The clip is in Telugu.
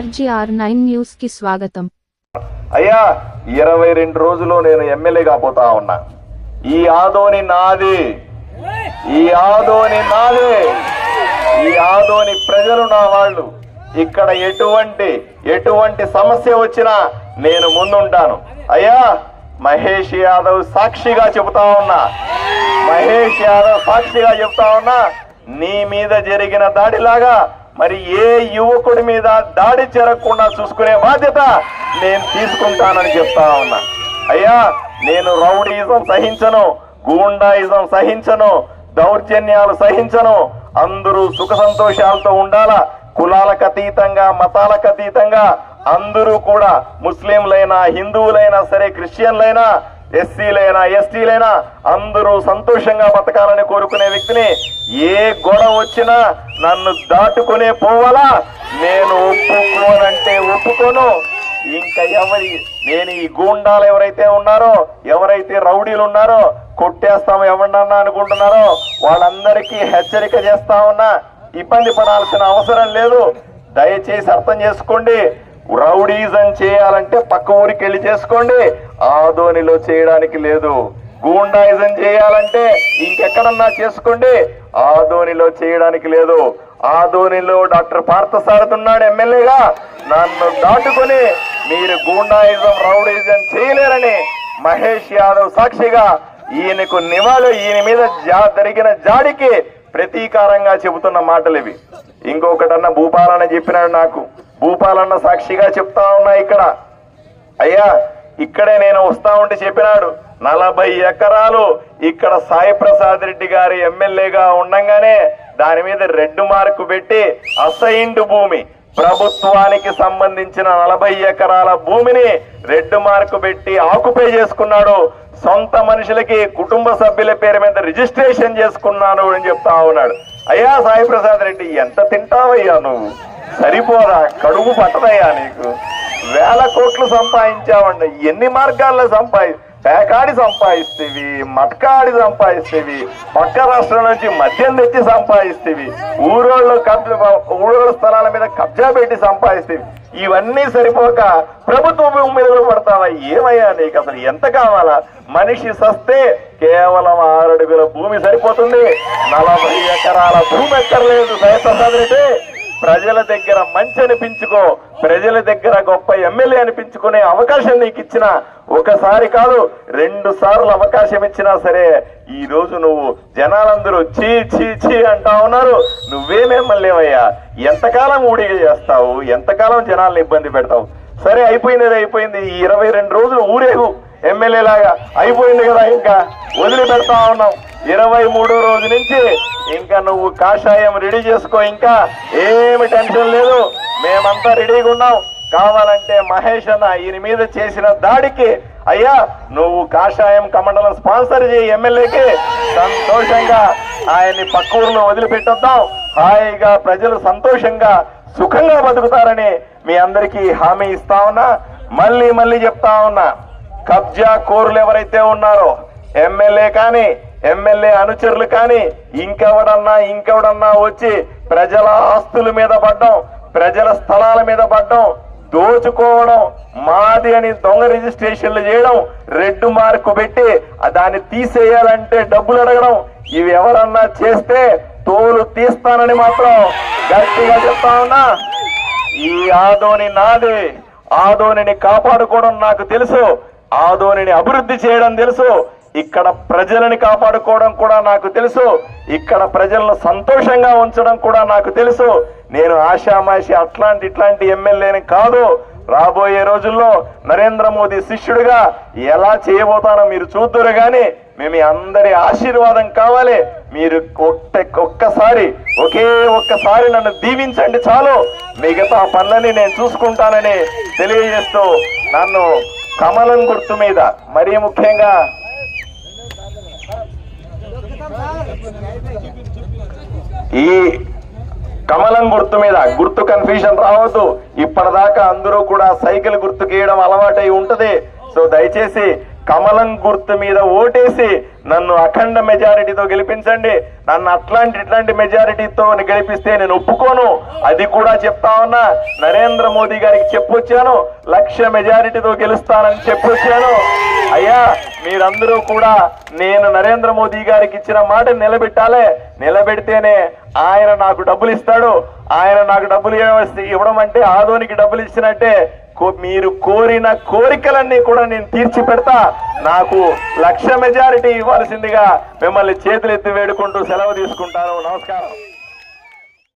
ఆర్జీఆర్ నైన్ న్యూస్కి స్వాగతం. అయ్యా ఇరవై రెండు రోజులు నేను ఎమ్మెల్యేగా పోతా ఉన్నా. ఈ ఆదోని నాది. ఈ ఆదోని నాదే. ఈ ఆదోని ప్రజలు నా వాళ్ళు. ఇక్కడ ఎటువంటి ఎటువంటి సమస్య వచ్చినా నేను ముందుంటాను. అయ్యా మహేష్ యాదవ్ సాక్షిగా చెబుతా ఉన్నా. మహేష్ యాదవ్ సాక్షిగా చెప్తా ఉన్నా నీ మీద జరిగిన దాడిలాగా మరి ఏ యువకుడి మీద దాడి జరగకుండా చూసుకునే బాధ్యత నేను తీసుకుంటానని చెప్తా ఉన్నా. అయ్యా నేను రౌడీజం సహించను గూండాయిజం సహించను దౌర్జన్యాలు సహించను. అందరూ సుఖ సంతోషాలతో ఉండాలా? కులాలకు అతీతంగా మతాలకు అతీతంగా అందరూ కూడా ముస్లింలైనా హిందువులైనా సరే క్రిస్టియన్లైనా ఎస్సీలైనా ఎస్టీలైనా అందరూ సంతోషంగా బతకాలని కోరుకునే వ్యక్తిని ఏ గొడవ వచ్చినా నన్ను దాటుకునే పోవాలా? నేను ఒప్పుకోనంటే ఒప్పుకోను. ఇంకా ఎవరి నేను ఈ గూండాలు ఎవరైతే ఉన్నారో ఎవరైతే రౌడీలు ఉన్నారో కొట్టేస్తాం ఎవరన్నా అనుకుంటున్నారో వాళ్ళందరికీ హెచ్చరిక చేస్తా ఉన్నా ఇబ్బంది పడాల్సిన అవసరం లేదు. దయచేసి అర్థం చేసుకోండి రౌడీజం చేయాలంటే పక్క ఊరికి వెళ్ళి చేసుకోండి. ఆదోనిలో చేయడానికి లేదు. గూండాయిజం చేయాలంటే ఇంకెక్కడన్నా చేసుకోండి. ఆదోనిలో చేయడానికి లేదు. ఆదోనిలో డాక్టర్ పార్థసారథి ఉన్నాడు ఎమ్మెల్యేగా. నన్ను దాటుకొని మీరు గూండాయిజం రౌడీజం చేయలేరని మహేష్ యాదవ్ సాక్షిగా ఈయనకు నివాళి ఈయన మీద జా జరిగిన జాడికి ప్రతీకారంగా చెబుతున్న మాటలు ఇవి ఇంకొకటన్నా భూపాలన్న చెప్పినాడు నాకు. భూపాలన్న సాక్షిగా చెప్తా ఉన్నా ఇక్కడ. అయ్యా ఇక్కడే నేను వస్తా ఉంటే చెప్పినాడు. నలభై ఎకరాలు ఇక్కడ సాయి ప్రసాద్ రెడ్డి గారి ఎమ్మెల్యేగా ఉండగానే దాని మీద రెడ్ మార్కు పెట్టి అసైన్డ్ భూమి ప్రభుత్వానికి సంబంధించిన నలభై ఎకరాల భూమిని రెడ్ మార్కు పెట్టి ఆకుపై చేసుకున్నాడు. సొంత మనుషులకి కుటుంబ సభ్యుల పేరు మీద రిజిస్ట్రేషన్ చేసుకున్నాను అని చెప్తా ఉన్నాడు. అయ్యా సాయి ప్రసాద్ రెడ్డి ఎంత తింటావయ్యా నువ్వు? సరిపోరా కడుపు పట్టదయ్యా నీకు. వేల కోట్లు సంపాదించావండి ఎన్ని మార్గాల్లో సంపాది పేకాడి సంపాదిస్తేవి మట్కాడి సంపాదిస్తేవి పక్క రాష్ట్రం నుంచి మద్యం తెచ్చి సంపాదిస్తేవి ఊరోళ్ళు కబ్జా ఊరోళ్ళ స్థలాల మీద కబ్జా పెట్టి సంపాదిస్తేవి. ఇవన్నీ సరిపోక ప్రభుత్వ భూమి మీద కూడా పడతావా? ఏమయ్యా నీకు అసలు ఎంత కావాలా? మనిషి సస్తే కేవలం ఆరడుగుల భూమి సరిపోతుంది. నలభై ఎకరాల భూమి ఎక్కర్లేదు సైతం రెడ్డి. ప్రజల దగ్గర మంచి అనిపించుకో ప్రజల దగ్గర గొప్ప ఎమ్మెల్యే అనిపించుకునే అవకాశం నీకు ఇచ్చిన ఒకసారి కాదు రెండు సార్లు అవకాశం ఇచ్చినా సరే ఈ రోజు నువ్వు జనాలందరూ చీ చీ చీ అంటా ఉన్నారు. నువ్వేమేమల్లేవయ్యా ఎంతకాలం ఊడిగ చేస్తావు? ఎంతకాలం జనాల్ని ఇబ్బంది పెడతావు? సరే అయిపోయింది అయిపోయింది. ఈ ఇరవై రెండు రోజులు ఊరేగు ఎమ్మెల్యే లాగా అయిపోయింది కదా ఇంకా. వదిలిపెడతా ఉన్నాం. ఇరవై మూడో రోజు నుంచి ఇంకా నువ్వు కాషాయం రెడీ చేసుకో ఇంకా. ఏమి టెన్షన్ లేదు. మేమంతా రెడీగా ఉన్నాం. కావాలంటే మహేష్ అన్న ఈయన మీద చేసిన దాడికి అయ్యా నువ్వు కాషాయం కమండలం స్పాన్సర్ చేయి ఎమ్మెల్యేకి. సంతోషంగా ఆయన్ని పక్క ఊర్లో వదిలిపెట్టొద్దాం. హాయిగా ప్రజలు సంతోషంగా సుఖంగా బతుకుతారని మీ అందరికీ హామీ ఇస్తా ఉన్నా. మళ్ళీ మళ్ళీ చెప్తా ఉన్నా. కబ్జా కోరులు ఎవరైతే ఉన్నారో ఎమ్మెల్యే కానీ ఎమ్మెల్యే అనుచరులు కానీ ఇంకెవడన్నా ఇంకెవడన్నా వచ్చి ప్రజల ఆస్తుల మీద పడ్డం ప్రజల స్థలాల మీద పడ్డం దోచుకోవడం మాది అని దొంగ రిజిస్ట్రేషన్లు చేయడం రెడ్ మార్కు పెట్టి దాన్ని తీసేయాలంటే డబ్బులు అడగడం ఇవి ఎవరన్నా చేస్తే తోలు తీస్తానని మాత్రం గట్టిగా చెప్తా ఉన్నా. ఈ ఆదోని నాదే. ఆదోనిని కాపాడుకోవడం నాకు తెలుసు. ఆదోనిని అభివృద్ధి చేయడం తెలుసు. ఇక్కడ ప్రజలని కాపాడుకోవడం కూడా నాకు తెలుసు. ఇక్కడ ప్రజలను సంతోషంగా ఉంచడం కూడా నాకు తెలుసు. నేను ఆశామాషి అట్లాంటి ఇట్లాంటి ఎమ్మెల్యేని కాదు. రాబోయే రోజుల్లో నరేంద్ర మోదీ శిష్యుడిగా ఎలా చేయబోతానో మీరు చూద్దరు కానీ మేము అందరి ఆశీర్వాదం కావాలి. మీరు ఒక్క ఒక్కసారి ఒకే ఒక్కసారి నన్ను దీవించండి చాలు. మిగతా పనులని నేను చూసుకుంటానని తెలియజేస్తూ నన్ను కమలం గుర్తు మీద మరీ ముఖ్యంగా ఈ కమలం గుర్తు మీద గుర్తు కన్ఫ్యూజన్ రావద్దు. ఇప్పటిదాకా అందరూ కూడా సైకిల్ గుర్తు గీయడం అలవాటై ఉంటది. సో దయచేసి కమలం గుర్తు మీద ఓటేసి నన్ను అఖండ మెజారిటీతో గెలిపించండి. నన్ను అట్లాంటి ఇట్లాంటి మెజారిటీతో గెలిపిస్తే నేను ఒప్పుకోను. అది కూడా చెప్తా ఉన్నా. నరేంద్ర మోదీ గారికి చెప్పొచ్చాను. లక్ష మెజారిటీతో గెలుస్తానని చెప్పొచ్చాను. అయ్యా మీరందరూ కూడా నేను నరేంద్ర మోదీ గారికి ఇచ్చిన మాట నిలబెట్టాలే. నిలబెడితేనే ఆయన నాకు డబ్బులు ఇస్తాడు. ఆయన నాకు డబ్బులు ఇవ్వడం అంటే ఆదోనికి డబ్బులు ఇచ్చినట్టే మీరు కోరిన కోరికలన్నీ కూడా నేను తీర్చి పెడతా నాకు లక్ష మెజారిటీ ఇవ్వాల్సిందిగా మిమ్మల్ని చేతులెత్తి వేడుకుంటూ సెలవు తీసుకుంటాను. నమస్కారం.